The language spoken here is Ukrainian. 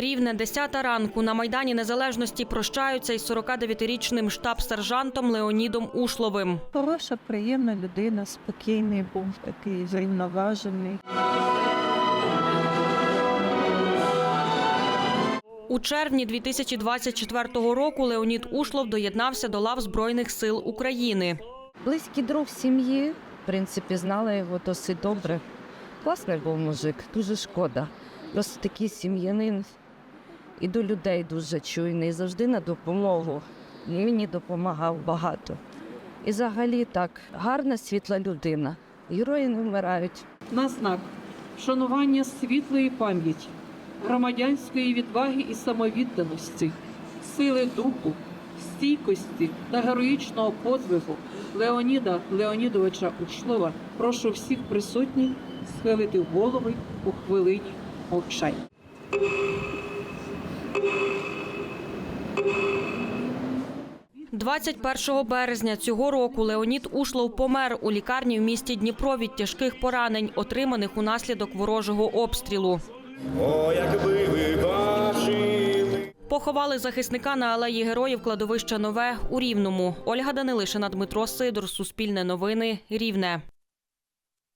Рівне 10 ранку на майдані Незалежності прощаються із 49-річним штаб-сержантом Леонідом Ушловим. Хороша, приємна людина, спокійний був, такий зрівноважений. У червні 2024 року Леонід Ушлов доєднався до лав Збройних сил України. Близький друг сім'ї, в принципі, знала його досить добре. Класний був мужик, дуже шкода. Просто такий сім'янин і до людей дуже чуйний, завжди на допомогу. Мені допомагав багато. І взагалі так, гарна, світла людина. Герої не вмирають. на знак вшанування світлої пам'яті, громадянської відваги і самовідданості, сили духу, стійкості та героїчного подвигу Леоніда Леонідовича Учлова прошу всіх присутніх схилити голови у хвилині мовчання. – 21 березня цього року Леонід Ушлов помер у лікарні в місті Дніпро від тяжких поранень, отриманих унаслідок ворожого обстрілу. О, якби ви бачили. Поховали захисника на алеї героїв кладовища Нове у Рівному. Ольга Данилишина, Дмитро Сидор, Суспільне новини, Рівне.